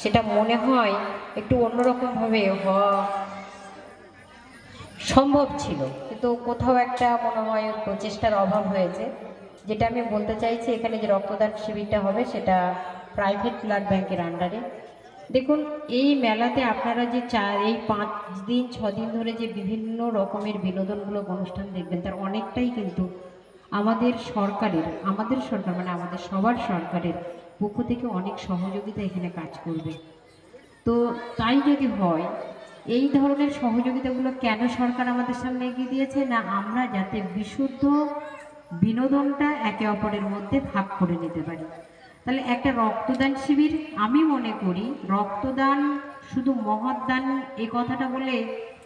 সেটা মনে হয় একটু অন্যরকমভাবে হওয়া সম্ভব ছিল। কিন্তু কোথাও একটা মনে হয় প্রচেষ্টার অভাব হয়েছে। যেটা আমি বলতে চাইছি, এখানে যে রক্তদান শিবিরটা হবে, সেটা প্রাইভেট ব্লাড ব্যাংকের আন্ডারে দেখুন, এই মেলাতে আপনারা যে চার, এই পাঁচ দিন ছ দিন ধরে যে বিভিন্ন রকমের বিনোদনমূলক অনুষ্ঠান দেখবেন, তার অনেকটাই কিন্তু আমাদের সরকারের, আমাদের সরকার মানে আমাদের সবার সরকারের পক্ষ থেকে অনেক সহযোগিতা এখানে কাজ করবে। তো তাই যদি হয়, এই ধরনের সহযোগিতাগুলো কেন সরকার আমাদের সামনে এগিয়ে দিয়েছে না আমরা যাতে বিশুদ্ধ বিনোদনটা একে অপরের মধ্যে ভাগ করে নিতে পারি? তাহলে একটা রক্তদান শিবির, আমি মনে করি রক্তদান শুধু মহৎদান এই কথাটা বলে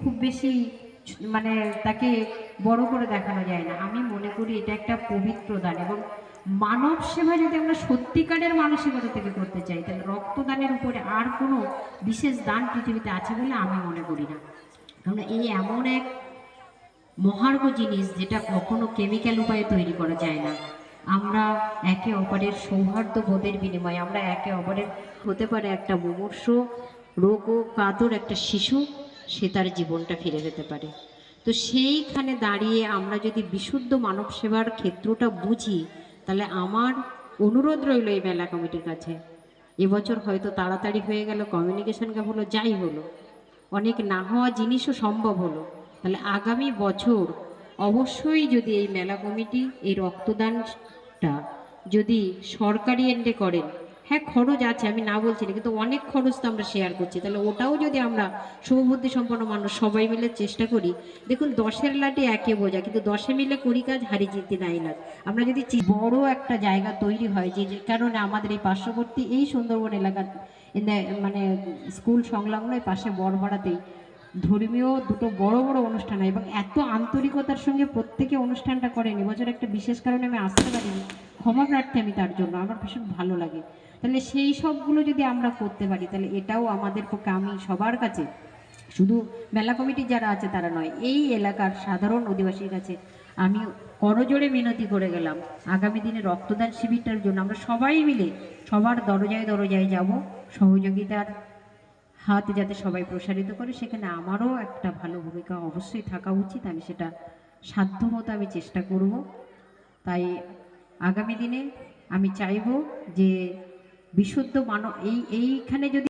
খুব বেশি মানে তাকে বড় করে দেখানো যায় না। আমি মনে করি এটা একটা পবিত্র দান এবং মানব সেবা যদি আমরা সত্যিকারের মানসিকতা থেকে করতে চাই, তাহলে রক্তদানের উপরে আর কোনো বিশেষ দান পৃথিবীতে আছে বলে আমি মনে করি না। কারণ এই এমন এক মহার্ঘ জিনিস যেটা কখনো কেমিক্যাল উপায়ে তৈরি করা যায় না। আমরা একে অপরের সৌহার্দ্য বোধের বিনিময়ে, আমরা একে অপরের হতে পারে একটা মুমূর্ষ রোগ ও কাতর একটা শিশু সে তার জীবনটা ফিরে পেতে পারে। তো সেইখানে দাঁড়িয়ে আমরা যদি বিশুদ্ধ মানব সেবার ক্ষেত্রটা বুঝি, তাহলে আমার অনুরোধ রইল এই মেলা কমিটির কাছে। এবছর হয়তো তাড়াতাড়ি হয়ে গেল কমিউনিকেশন গ্যাপ হলো, যাই হলো। অনেক না হওয়া জিনিসও সম্ভব হলো। তাহলে আগামী বছর অবশ্যই যদি এই মেলা কমিটি এই রক্তদানটা যদি সরকারি এন্ডে করেন হ্যাঁ খরচ আছে, আমি না বলছি না, কিন্তু অনেক খরচ তো আমরা শেয়ার করছি। তাহলে ওটাও যদি আমরা শুভবুদ্ধি সম্পন্ন মানুষ সবাই মিলে চেষ্টা করি, দেখুন দশের লাঠি একে বোঝা, কিন্তু দশে মিলে করি কাজ, হারি জিতি নাই লাগ আমরা যদি বড় একটা জায়গা তৈরি হয়, যে কারণে আমাদের এই পার্শ্ববর্তী এই সুন্দরবন এলাকার মানে স্কুল সংলগ্ন পাশে বড়পাড়াতেই ধর্মীয় দুটো বড় বড় অনুষ্ঠান হয় এবং এত আন্তরিকতার সঙ্গে প্রত্যেকে অনুষ্ঠানটা করেন। এবছর একটা বিশেষ কারণে আমি আসতে পারিনি। ক্ষমা প্রার্থী আমি তার জন্য। আমার ভীষণ ভালো লাগে। তাহলে সেই সবগুলো যদি আমরা করতে পারি, তাহলে এটাও আমাদের পক্ষে, আমি সবার কাছে, শুধু মেলা কমিটি যারা আছে তারা নয়, এই এলাকার সাধারণ অধিবাসীর কাছে আমি করজোড়ে মিনতি করে গেলাম। আগামী দিনে রক্তদান শিবিরটার জন্য আমরা সবাই মিলে সবার দরজায় দরজায় যাব। সহযোগিতার হাত যাতে সবাই প্রসারিত করে, সেখানে আমারও একটা ভালো ভূমিকা অবশ্যই থাকা উচিত। আমি সেটা সাধ্যমতো আমি চেষ্টা করব। তাই আগামী দিনে আমি চাইব যে বিশুদ্ধ মানব, এই, এইখানে যদি